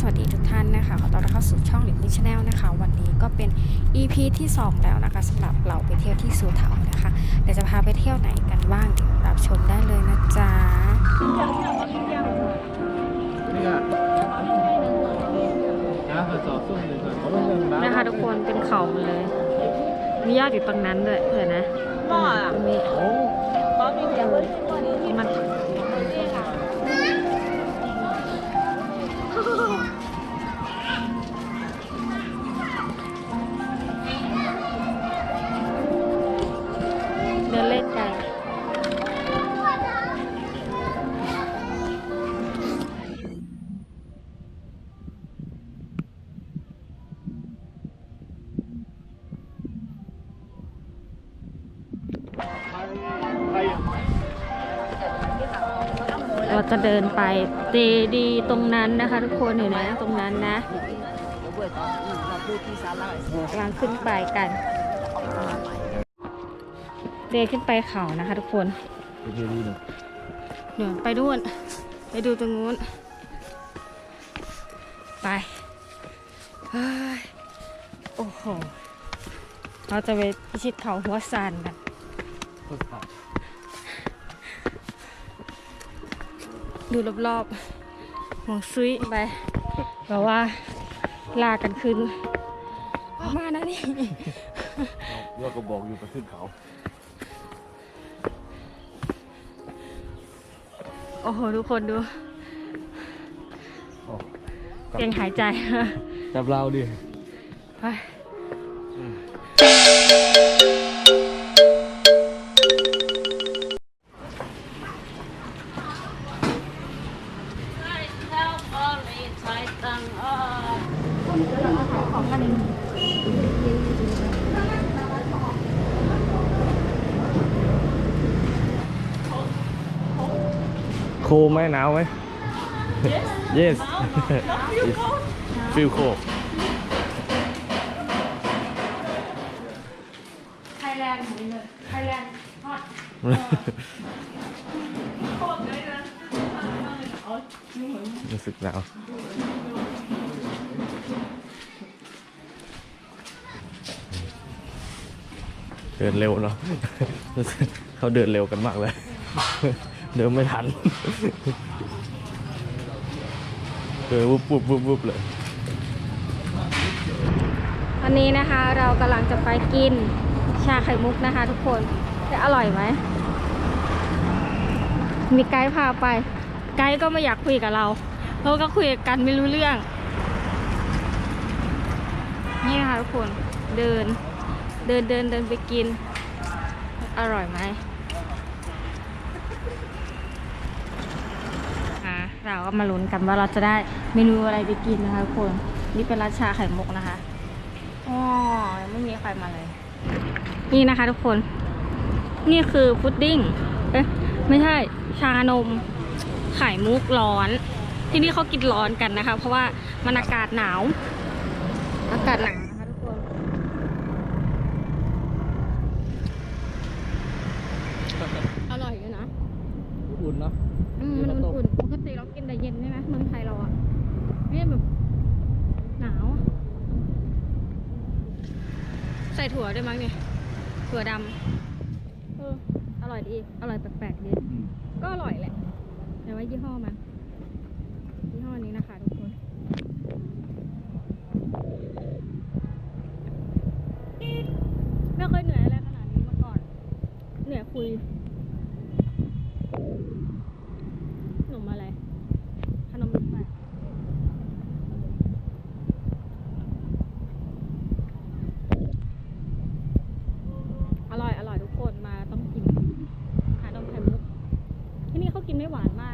สวัสดีทุกท่านนะคะ ขอต้อนรับเข้าสู่ช่องหลิมลิชแนลนะคะ วันนี้ก็เป็น EP ที่ 2 แล้วนะคะสำหรับเราไปเที่ยวที่สุเถานะคะ เดี๋ยวจะพาไปเที่ยวไหนกันบ้างเดี๋ยวรับชมได้เลยนะจ๊ะนะคะทุกคนเป็นเขาเลย มียอดอยู่ตรงนั้นด้วยเผื่อนะ เราจะเดินไปเจดีตรงนั้นนะคะทุกคนเห็นไหมตรงนั้นนะกำลังขึ้นไปกันเจขึ้นไปเขานะคะทุกคนเดี๋ยวไปดูนไปดูตรงนู้น ไปโอ้โห เราจะไปพิชิตเขาหัวซานกัน ดูรอบๆห่วงซุยไปแบบว่าลากกันขึ้นมานะนี่我ก็บอกอยู่ไปขึ้นเขา โอ้โห ทุกคนดูโอ้เก่งหายใจจับเราดิไป โคไหมหนาวไหม yes yes feel cold ไทยแลนด์หมดเลยไทยแลนด์ฮอตโคตรเลยนะรู้สึกหนาว เดินเร็วเนาะเขาเดินเร็วกันมากเลย เดินไม่ทันเดินวุบวุบวุบวุบเลยวันนี้นะคะเรากำลังจะไปกินชาไข่มุกนะคะ ทุกคนจะอร่อยไหม มีไกด์พาไป ไกด์ก็ไม่อยากคุยกับเรา เราก็คุยกันไม่รู้เรื่อง นี่นะคะทุกคนเดินเดินเดินเดินไปกิน อร่อยไหมเราก็มาลุ้นกันว่าเราจะได้เมนูอะไรไปกินนะคะทุกคนนี่เป็นราชาไข่มุกนะคะอ๋อยังไม่มีใครมาเลย นี่นะคะทุกคน นี่คือพุดดิ้งเอ๊ะไม่ใช่ชานมไข่มุกร้อน ที่นี่เขากินร้อนกันนะคะ เพราะว่ามันอากาศหนาว อากาศหนาวนะคะทุกคน อร่อยอยู่นะ อุ่นเนาะอืมมันอุ่นๆปกติเรากินแต่เย็นใช่ไหมเมืองไทยเราอะนี่แบบหนาวอะใส่ถั่วด้วยมั้งเนี่ย ถั่วดำเอออร่อยดี อร่อยแปลกๆดี ก็อร่อยแหละ แต่ว่ายี่ห้อมัน เนี่ยคุยขนมอะไร ขนมลูกปอร่อย อร่อยทุกคนมาต้องกินหาดมไข่มุกที่นี่เขากินไม่หวานมาก